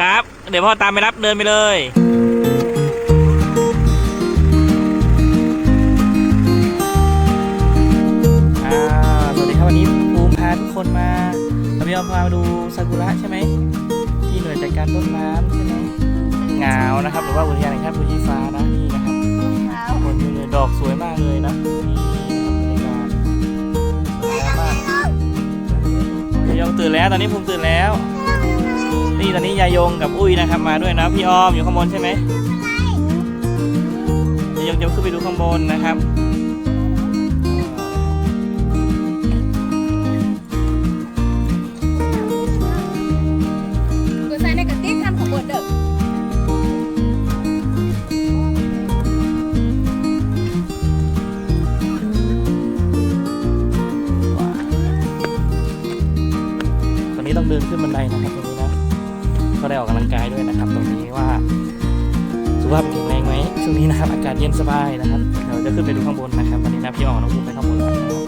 ครับ เดี๋ยวพ่อตามไปรับเดินไปเลยอ่าสวัสดีครับวันนี้ภูมิพาทุกคนมาเราพี่ออมพามาดูซากุระใช่ไหมที่หน่วยจัดการต้นน้ำใช่ไหมงาวนะครับ หรือว่าอุทยานแห่งชาติภูชีฟ้านะนี่นะครับคนนี้เลยดอกสวยมากเลยนะนี่นะครับบรรยากาศสวยงามมากพี่ยงตื่นแล้วตอนนี้ภูมิตื่นแล้ว นี่ตอนนี้ยายงกับอุ้ยนะครับมาด้วยนะพี่ออมอยู่ข้างบนใช่ไหมยายงจะขึ้นไปดูข้างบนนะครับ Vừa xài này cả tiết ăn của bột đỡ ตอนนี้ต้องเดินขึ้นบันไดนะครับตรงนี้นะก็ ได้ออกกำลังกายด้วยนะครับ ตรงนี้ว่าสุขภาพแข็งแรงไหมช่วงนี้นะครับ อากาศเย็นสบายนะครับเดี๋ยวจะขึ้นไปดูข้างบนนะครับวันนี้นะพี่ออกน้องภูมิไปข้างบนแล้วนะครับ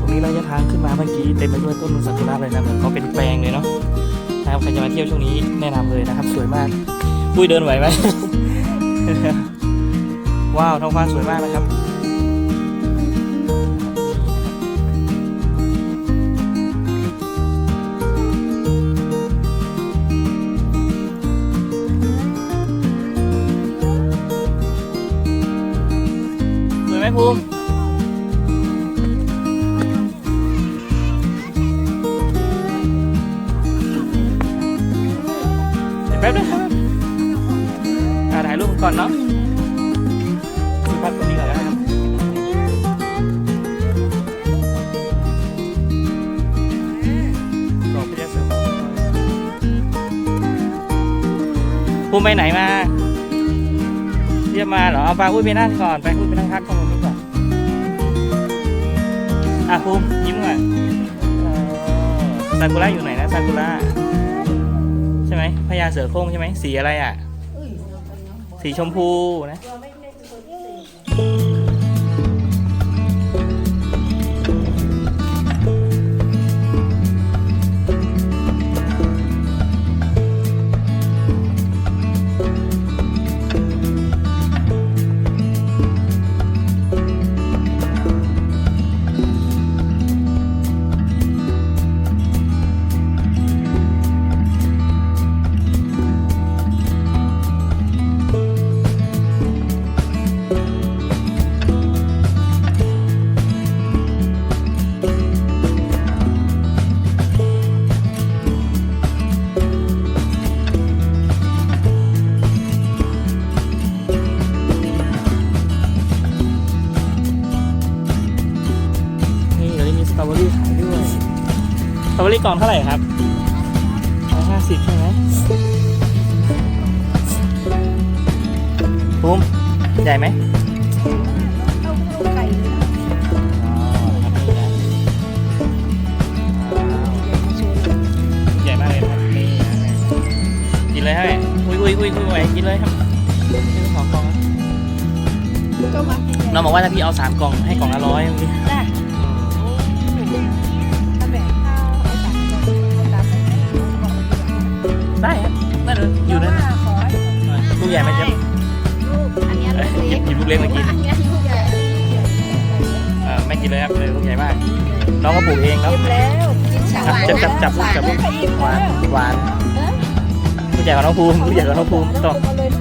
ตรงนี้ระยะทางขึ้นมาเมื่อกี้เต็มไปด้วยต้นซากุระเลยนะเหมือนเขาเป็นแปลงเลยเนาะนะครับใครจะมาเที่ยวช่วงนี้แนะนำเลยนะครับ สวยมากปุ้ยเดินไหวไหม ว้าวท้องฟ้าสวยมากนะครับสวยไหมภูมิเดี๋ยวแป๊บนึงครับถ่ายรูปก่อนเนาะ ภูมิไปไหนมาเรียกมาเหรอเอาปลาอุ้ยไปนั่งก่อนไปอุ้ยไปนั่งพักตรงนี้ก่อนอะภูมิยิ้มก่อนเอยซากุระอยู่ไหนนะซากุระใช่ไหมพญาเสือโคร่งใช่ไหมสีอะไรอะ สีชมพูนะ ตรอเบอรี่ขายด้วยสตรอเบอรี่กล่องเท่าไหร่ครับร้อยห้าสิบใช่ไหมภูมิใหญ่ไหม Cày อ๋อครับนี่นะว้าวใหญ่มากเลยนะครับนี่นะกินเลยให้อุ้ยอุ้ยอุ้ยอุ้ยไหวกินเลยครับนี่สองกล่องนะ Cho mà น้องบอกว่าถ้าพี่เอาสามกล่องให้กล่องละร้อยเมื่ ได้ครับได้เลยอยู่นั่น Nó khỏi ลูกใหญ่ไหมเจ๊ยบ Anh em เอ้ย nó หยิบ liếc หยิบลูกเล็กมากิน Anh em nó dài เออไม่กินเลยครับเลยลูกใหญ่มาก น้องก็ปลูกเองครับ Im léo Chín อะ xào จับจับจับลูกจับลูกหวานหวานลูกใหญ่กว่าน้องภูมิลูกใหญ่กว่าน้องภูมิต่อ Nó lên